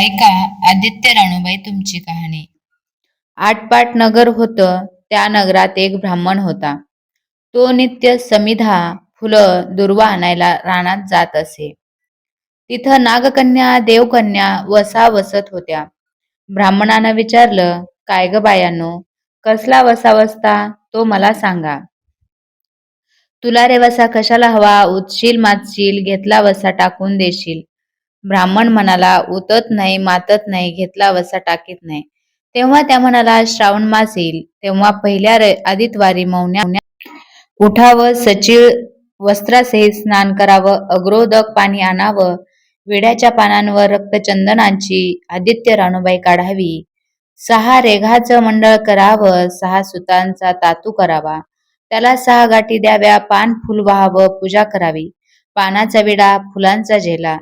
ऐका आदित्य राणूबाई तुमची कहाणी. आटपाट नगर होतं त्या नगरात एक ब्राह्मण होता. तो नित्य समिधा फुलं दुर्वा आणायला रानात जात असे. तिथं नागकन्या देवकन्या वसा वसत होत्या. ब्राह्मणानं विचारलं काय ग बायानो कसला वसा वसता तो मला सांगा. तुला रे वसा कशाला हवा उचशील माचशील घेतला वसा टाकून देशील. ब्राह्मण म्हणाला उतत नाही मातत नाही घेतला वसा टाकीत नाही. तेव्हा त्या म्हणाला श्रावण मास येईल. तेव्हा पहिल्या र- आदितवारी मौन्या उठावं सचिव वस्त्रासहित स्नान करावं अग्रोदक पाणी आणावं विड्याच्या पानांवर रक्तचंदनांची आदित्य राणूबाई काढावी सहा रेघाचं मंडळ करावं सहा सुतांचा तातू करावा त्याला सहा गाठी द्याव्या पान फुल व्हावं पूजा करावी पानाचा विडा फुलांचा झेला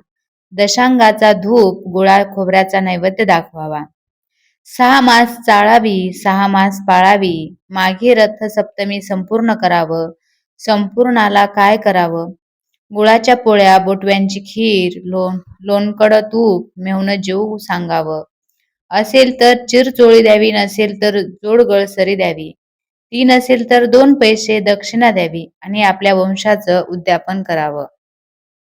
दशांगाचा धूप गुळा खोबऱ्याचा नैवेद्य दाखवावा. सहा मास चाळावी सहा मास पाळावी माघी रथ सप्तमी संपूर्ण करावं संपूर्णाला काय करावं? गुळाच्या पोळ्या बोटव्यांची खीर लोण लोणकड तूप मेहून जेऊ सांगावं. असेल तर चिरचोळी द्यावी नसेल तर जोडगळ सरी द्यावी. ती नसेल तर दोन पैसे दक्षिणा द्यावी आणि आपल्या वंशाचं उद्यापन करावं.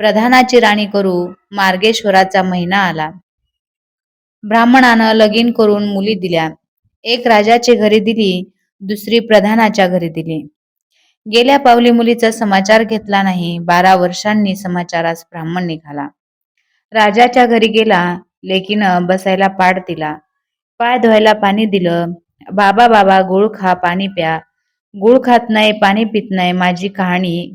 प्रधानाची राणी करू मार्गेश्वराचा महिना आला. ब्राह्मणानं लगीन करून मुली दिल्या. एक राजाच्या घरी दिली दुसरी प्रधानाच्या घरी दिली. गेल्या पावली मुलीचा समाचार घेतला नाही बारा वर्षांनी समाचारास ब्राह्मण निघाला. राजाच्या घरी गेला लेकीनं बसायला पाड दिला. पाय धुवायला पाणी दिलं. बाबा बाबा गुळ खा पाणी प्या. गुळ खात नाही पाणी पित नाही माझी कहाणी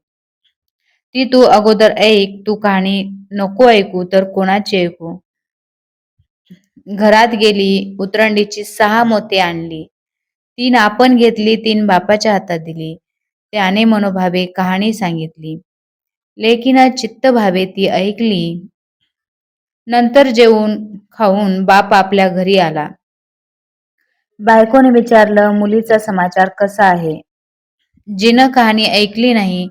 ती तू अगोदर ऐक तू कहाणी नको ऐकू तर कोणाची ऐकू? घरात गेली उतरंडीची सहा मोती आणली. तीन आपण घेतली तीन बापाच्या हातात दिली. त्याने मनोभावे कहाणी सांगितली. लेकीनं चित्त भावे ती ऐकली. नंतर जेवून खाऊन बाप आपल्या घरी आला. बायकोने विचारलं मुलीचा समाचार कसा आहे? जिनं कहाणी ऐकली नाही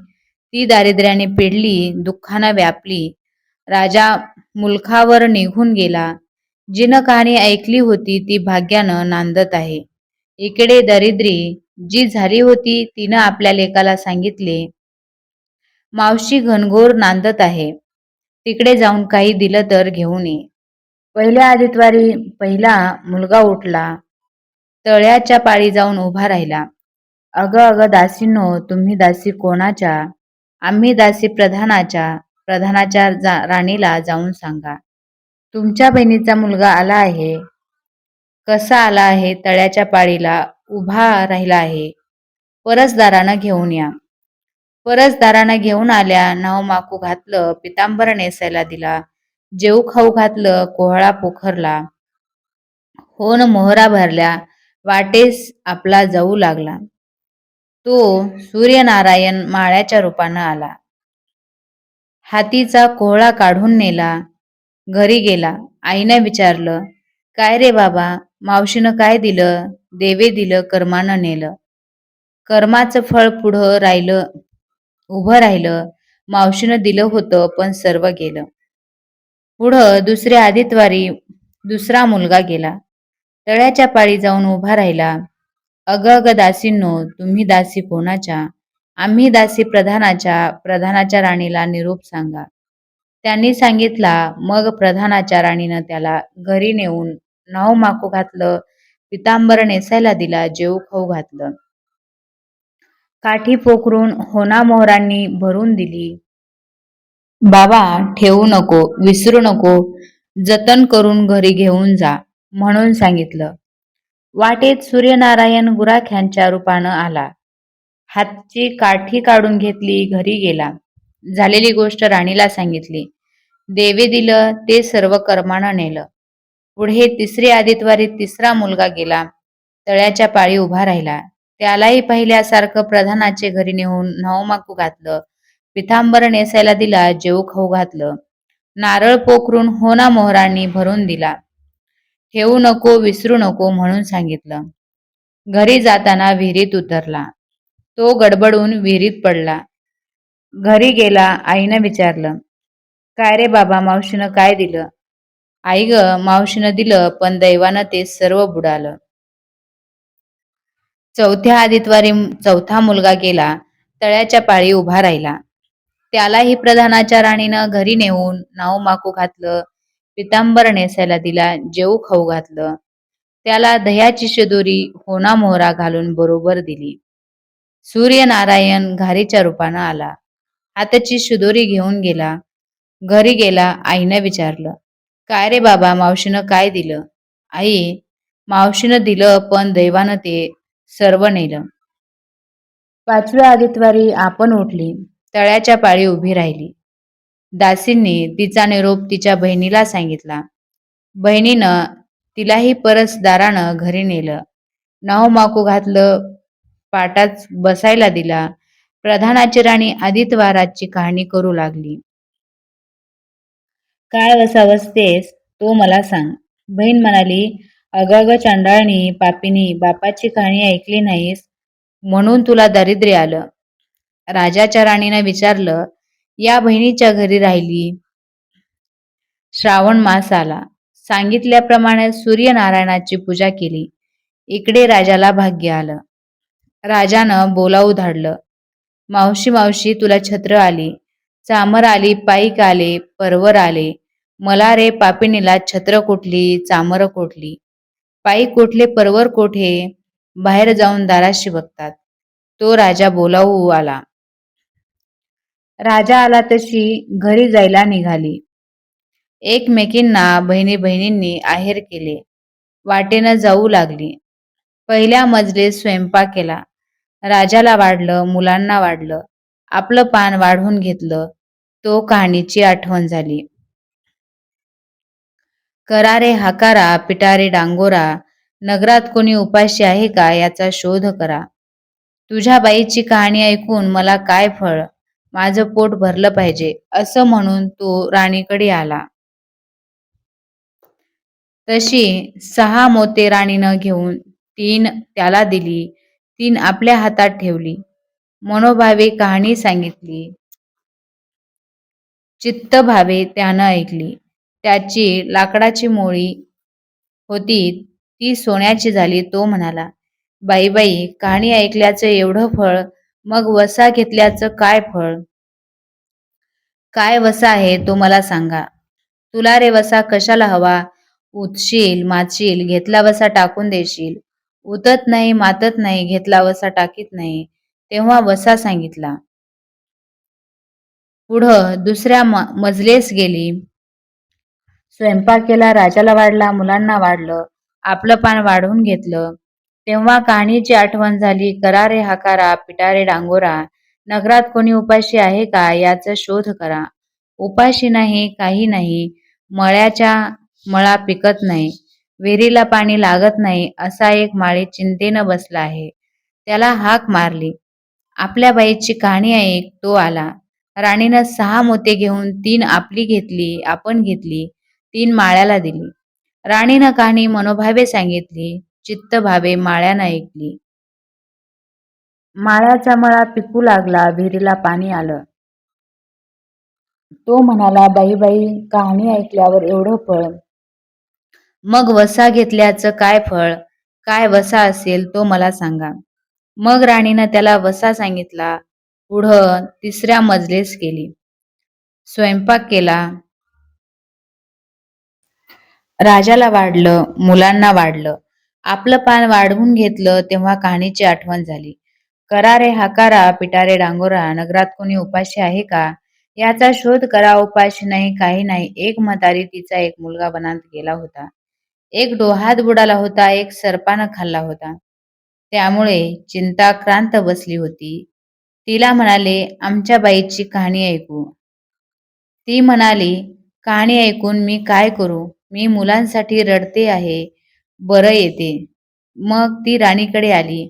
ती दारिद्र्याने पिडली दुःखानं व्यापली. राजा मुलखावर निघून गेला. जिनं कहाणी ऐकली होती ती भाग्यानं नांदत आहे. इकडे दरिद्री जी झाली होती तिनं आपल्या लेकाला सांगितले मावशी घनघोर नांदत आहे. तिकडे जाऊन काही दिलं तर घेऊन ये. पहिल्या आदितवारी पहिला मुलगा उठला. तळ्याच्या पाळी जाऊन उभा राहिला. अग अग दासींनो तुम्ही दासी कोणाच्या? आम्ही दासी प्रधानाच्या प्रधानाच्या जा- राणीला जाऊन सांगा. तुमच्या बहिणीचा मुलगा आला आहे. कसा आला आहे? तळ्याच्या पाळीला उभा राहिला आहे. परसदारानं घेऊन या. परसदारानं घेऊन आल्या नाव माकू घातलं पितांबर नेसायला दिला. जेऊ खाऊ घातलं कोहळा पोखरला. होन मोहरा भरल्या वाटेस आपला जाऊ लागला. तो सूर्यनारायण माळ्याच्या रूपानं आला. हातीचा कोहळा काढून नेला. घरी गेला. आईने विचारलं काय रे बाबा मावशीनं काय दिलं? देवे दिलं कर्मानं नेलं. कर्माचं फळ पुढं राहिलं उभं राहिलं. मावशीनं दिलं होतं पण सर्व गेलं. पुढं दुसऱ्या आदितवारी दुसरा मुलगा गेला. तळ्याच्या पाळी जाऊन उभा राहिला. अग अग दासींनो तुम्ही दासी कोणाच्या? आम्ही दासी प्रधानाच्या प्रधानाच्या राणीला निरोप सांगा. त्यांनी सांगितला मग प्रधानाच्या राणीनं त्याला घरी नेऊन नाव माकू घातलं पितांबर नेसायला दिला जेऊ खाऊ घातलं. काठी पोखरून होना मोहरांनी भरून दिली. बाबा ठेवू नको विसरू नको जतन करून घरी घेऊन जा म्हणून सांगितलं. वाटेत सूर्यनारायण गुराख्यांच्या रूपानं आला. हातची काठी काढून घेतली घरी गेला. झालेली गोष्ट राणीला सांगितली. देवे दिलं ते सर्व कर्मानं नेलं. पुढे तिसरी आदितवारी तिसरा मुलगा गेला. तळ्याच्या पाळी उभा राहिला. त्यालाही पहिल्यासारखं प्रधानाचे घरी नेऊन नवमाकू घातलं. पिथांबर नेसायला दिला जेऊ खाऊ घातलं. नारळ पोखरून होना मोहरांनी भरून दिला. ठेवू नको विसरू नको म्हणून सांगितलं. घरी जाताना विहिरीत उतरला. तो गडबडून विहिरीत पडला. घरी गेला आईनं विचारलं काय रे बाबा मावशीनं काय दिलं? आई ग मावशीनं दिलं पण दैवानं ते सर्व बुडालं. चौथ्या आदितवारी चौथा मुलगा गेला तळ्याच्या पाळी उभा राहिला. त्यालाही प्रधानाच्या राणीनं घरी नेऊन नाव माकू घातलं पितांबर नेसायला दिला जेऊ खाऊ घातलं. त्याला दह्याची शिदोरी होना मोहरा घालून बरोबर दिली. सूर्यनारायण घारीच्या रूपानं आला. हाताची शिदोरी घेऊन गेला. घरी गेला आईनं विचारलं काय रे बाबा मावशीनं काय दिलं? आई मावशीनं दिलं पण दैवानं ते सर्व नेलं. पाचव्या आदितवारी आपण उठली. तळ्याच्या पाळी उभी राहिली. दासींनी तिचा निरोप तिच्या बहिणीला सांगितला. बहिणीनं तिलाही परसदारानं घरी नेलं. नाव माकू घातलं पाटाच बसायला दिला. प्रधानाची राणी आदित्यवाराची कहाणी करू लागली. काय वसावसतेस तो मला सांग. बहीण म्हणाली अग चांडाळणी पापिनी बापाची कहाणी ऐकली नाहीस म्हणून तुला दारिद्र्य आलं. राजाच्या राणीनं विचारलं या बहिणीच्या घरी राहिली. श्रावण मास आला. सांगितल्याप्रमाणे सूर्यनारायणाची पूजा केली. इकडे राजाला भाग्य आलं. राजानं बोलावू धाडलं मावशी मावशी तुला छत्र आली. चामर आली पाईक आले परवर आले. मला रे पापिनीला छत्र कोठली चामर कोठली? पायी कोठले परवर कोठे? बाहेर जाऊन दाराशी बघतात. तो राजा बोलावू आला. राजा आला तशी घरी जायला निघाली. एकमेकींना बहिणी बहिणींनी आहेर केले. वाटेनं जाऊ लागली. पहिल्या मजले स्वयंपाक केला. राजाला वाढलं मुलांना वाढलं. आपलं पान वाढवून घेतलं. तो कहाणीची आठवण झाली. करारे हाकारा पिटारे डांगोरा नगरात कोणी उपाशी आहे का याचा शोध करा. तुझ्या बाईची कहाणी ऐकून मला काय फळ? माझं पोट भरलं पाहिजे असं म्हणून तो राणीकडे आला. तशी सहा मोते राणीनं घेऊन तीन त्याला दिली तीन आपल्या हातात ठेवली. मनोभावे कहाणी सांगितली. चित्त भावे त्यानं ऐकली. त्याची लाकडाची मोळी होती ती सोन्याची झाली तो म्हणाला बाई बाई कहाणी ऐकल्याचं एवढं फळ मग वसा घेतल्याचं काय फळ? काय वसा आहे तो मला सांगा. तुला रे वसा कशाला हवा? उतशील माचील घेतला वसा टाकून देशील. उतत नाही मातत नाही घेतला वसा टाकीत नाही. तेव्हा वसा सांगितला. पुढं दुसऱ्या म मजलेस गेली. स्वयंपाक केला राजाला वाढला मुलांना वाढलं आपलं पान वाढवून घेतलं. तेव्हा कहाणीची आठवण झाली करारे हाकारा पिटारे डांगोरा. नगरात कोणी उपाशी आहे का याचा शोध करा. उपाशी नाही काही नाही. मळ्याच्या मळा पिकत नाही. विहिरीला पाणी लागत नाही असा एक माळी चिंतेनं बसला आहे. त्याला हाक मारली. आपल्या बाईची कहाणी ऐक तो आला. राणीनं सहा मोते घेऊन तीन आपली घेतली आपण घेतली तीन माळ्याला दिली. राणीनं कहाणी मनोभावे सांगितली. चित्त भावे माळ्यानं ऐकली. माळ्याचा मळा पिकू लागला विहिरीला पाणी आलं. तो म्हणाला बाई बाई कहाणी ऐकल्यावर एवढं फळ. मग वसा घेतल्याचं काय फळ? काय वसा असेल तो मला सांगा. मग राणीनं त्याला वसा सांगितला. पुढं तिसऱ्या मजलेस केली स्वयंपाक केला. राजाला वाढलं मुलांना वाढलं. आपलं पान वाढवून घेतलं तेव्हा कहाणीची आठवण झाली. करा रे हाकारा पिटारे डांगोरा नगरात कोणी उपाशी आहे का? याचा शोध करा उपाशी नाही काही नाही. एक म्हातारी तिचा एक मुलगा बनात गेला होता. एक डोहात बुडाला होता एक सर्पानं खाल्ला होता. त्यामुळे चिंताक्रांत बसली होती. तिला म्हणाले आमच्या बाईची कहाणी ऐकू. ती म्हणाली कहाणी ऐकून मी काय करू? मी मुलांसाठी रडते आहे. बरं येते. मग ती राणीकडे आली.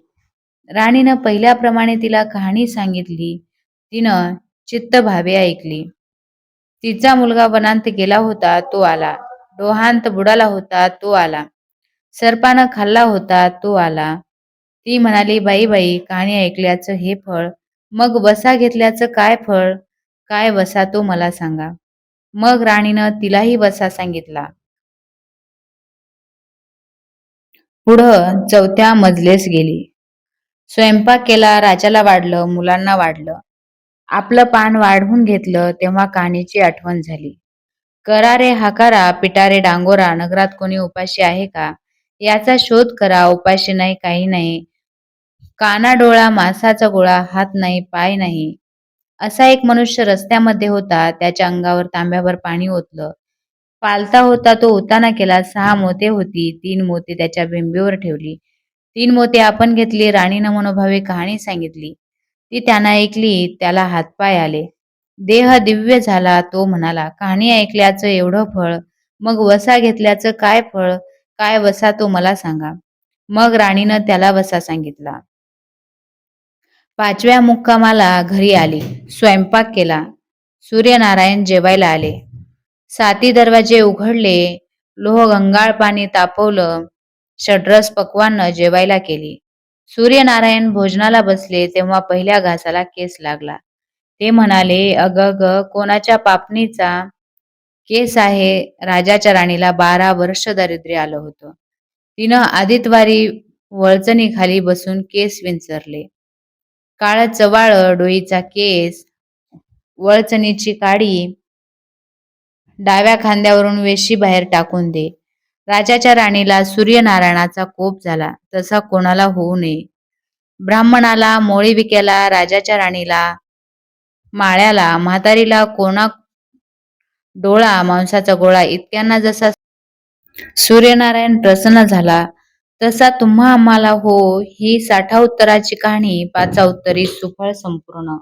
राणीनं पहिल्याप्रमाणे तिला कहाणी सांगितली. तिनं चित्त भावे ऐकली. तिचा मुलगा वनांत गेला होता तो आला. डोहांत बुडाला होता तो आला. सर्पानं खाल्ला होता तो आला. ती म्हणाली बाई बाई कहाणी ऐकल्याचं हे फळ मग वसा घेतल्याचं काय फळ? काय वसा तो मला सांगा. मग राणीनं तिलाही वसा सांगितला. पुढं चौथ्या मजलेस गेली. स्वयंपाक केला राजाला वाढलं मुलांना वाढलं. आपलं पान वाढवून घेतलं तेव्हा कहाणीची आठवण झाली. करा रे हाकारा पिटारे डांगोरा नगरात कोणी उपाशी आहे का? याचा शोध करा उपाशी नाही काही नाही. काना डोळा मासाचा गोळा हात नाही पाय नाही. असा एक मनुष्य रस्त्यामध्ये होता त्याच्या अंगावर तांब्यावर पाणी ओतलं. पालता होता तो उताना केला. सहा मोते होती तीन मोते त्याच्या बिंबीवर ठेवली. तीन मोते आपण घेतली राणीनं मनोभावे कहाणी सांगितली. ती त्यानं ऐकली त्याला हातपाय आले. देह दिव्य झाला तो म्हणाला कहाणी ऐकल्याचं एवढं फळ मग वसा घेतल्याचं काय फळ काय वसा तो मला सांगा. मग राणीनं त्याला वसा सांगितला. पाचव्या मुक्कामाला घरी आली स्वयंपाक केला. सूर्यनारायण जेवायला आले. साती दरवाजे उघडले लोह गंगाळ पाणी तापवलं षड्रस पकवानं जेवायला केली. सूर्यनारायण भोजनाला बसले तेव्हा पहिल्या घासाला केस लागला. ते म्हणाले अग ग कोणाच्या पापणीचा केस आहे राजाच्या राणीला बारा वर्ष दारिद्र्य आलं होतं. तिनं आदितवारी वळचणी खाली बसून केस विंचरले. काळ चवाळ डोईचा केस वळचणीची काडी डाव्या खांद्यावरून वेशी बाहेर टाकून दे. राजाच्या राणीला सूर्यनारायणाचा कोप झाला. तसा कोणाला होऊ नये. ब्राह्मणाला मोळी विक्याला राजाच्या राणीला माळ्याला म्हातारीला कोणा डोळा मांसाचा गोळा इतक्यांना जसा सूर्यनारायण प्रसन्न झाला तसा तुम्हा आम्हाला हो ही साठा उत्तराची कहाणी पाचा उत्तरी सुफळ संपूर्ण.